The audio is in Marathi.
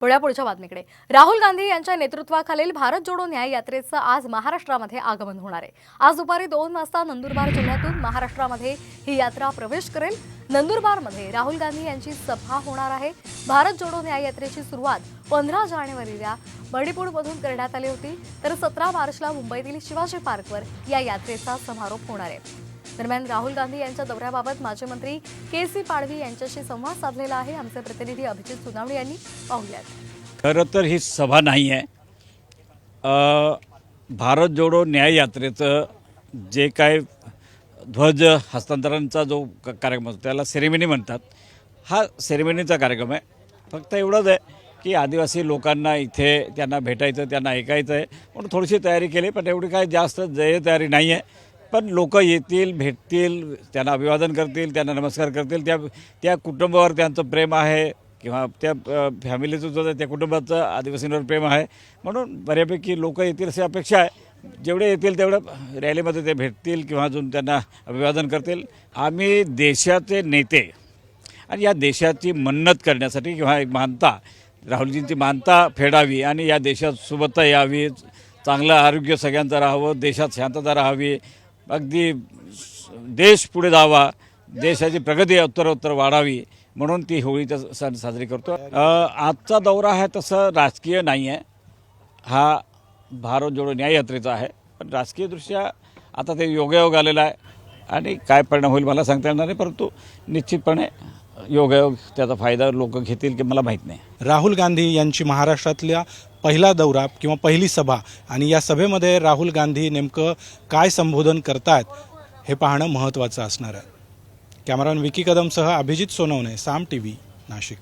पुढ्या पुढच्या बातमीकडे. राहुल गांधी यांच्या नेतृत्वाखालील भारत जोडो न्याय यात्रेचं आज महाराष्ट्रामध्ये आगमन होणार आहे. आज दुपारी दोन वाजता नंदुरबार जिल्ह्यातून महाराष्ट्रामध्ये ही यात्रा प्रवेश करेल. नंदुरबारमध्ये राहुल गांधी यांची सभा होणार आहे. भारत जोडो न्याय यात्रेची सुरुवात पंधरा जानेवारीला मणिपूरमधून करण्यात आली होती. तर सतरा मार्चला मुंबईतील शिवाजी पार्कवर या यात्रेचा समारोप होणार आहे. दरम्यान राहुल गांधी यांच्या दौऱ्याबाबत माजी मंत्री के सी पाडवी यांच्याशी संवाद साधलेला आहे. आमचे प्रतिनिधी अभिजित सुनावणे यांनी पाहुयात. खरं तर ही सभा नाही आहे. भारत जोडो न्याय यात्रेचं जे काय ध्वज हस्तांतरणचा जो क- कार्यक्रम असतो त्याला सेरेमनी म्हणतात. हा सेरेमनीचा कार्यक्रम आहे. फक्त एवढंच आहे की आदिवासी लोकांना इथे त्यांना भेटायचं त्यांना ऐकायचं आहे. म्हणून थोडीशी तयारी केली पण एवढी काय जास्त जय तयारी नाही आहे. पण लोक येतील भेटतील त्यांना अभिवादन करतील त्यांना नमस्कार करतील. त्या त्या कुटुंबावर त्यांचं प्रेम आहे किंवा त्या फॅमिलीचं जो त्या कुटुंबाचं आदिवासींवर प्रेम आहे. म्हणून बऱ्यापैकी लोक येतील अशी अपेक्षा आहे. जेवढे येतील तेवढं रॅलीमध्ये ते भेटतील किंवा अजून त्यांना अभिवादन करतील. आम्ही देशाचे नेते आणि या देशाची मन्नत करण्यासाठी किंवा एक मानता राहुलजींची मानता फेडावी आणि या देशात सुबत्ता यावी चांगलं आरोग्य सगळ्यांचं राहावं देशात शांतता राहावी. अगदी देश पुढे जावा देशाची प्रगती उत्तरोत्तर वाढावी म्हणून ती होळीचा सण साजरी करतो. आजचा दौरा आहे तसं राजकीय नाही आहे हा भारत जोडो न्याय यात्रेचा आहे. पण राजकीयदृष्ट्या आता ते योगायोग आलेला आहे आणि काय परिणाम होईल मला सांगता येणार नाही परंतु निश्चितपणे योगायोग त्याचा फायदा लोक घेतील की मला माहीत नाही. राहुल गांधी यांची महाराष्ट्रातल्या पहिला दौरा किंवा पहिली सभा आणि या सभेमध्ये राहुल गांधी नेमकं काय संबोधन करतात हे पाहणं महत्त्वाचं असणार आहे. कॅमेरामॅन विकी कदमसह अभिजित सोनवणे साम टी व्ही नाशिक.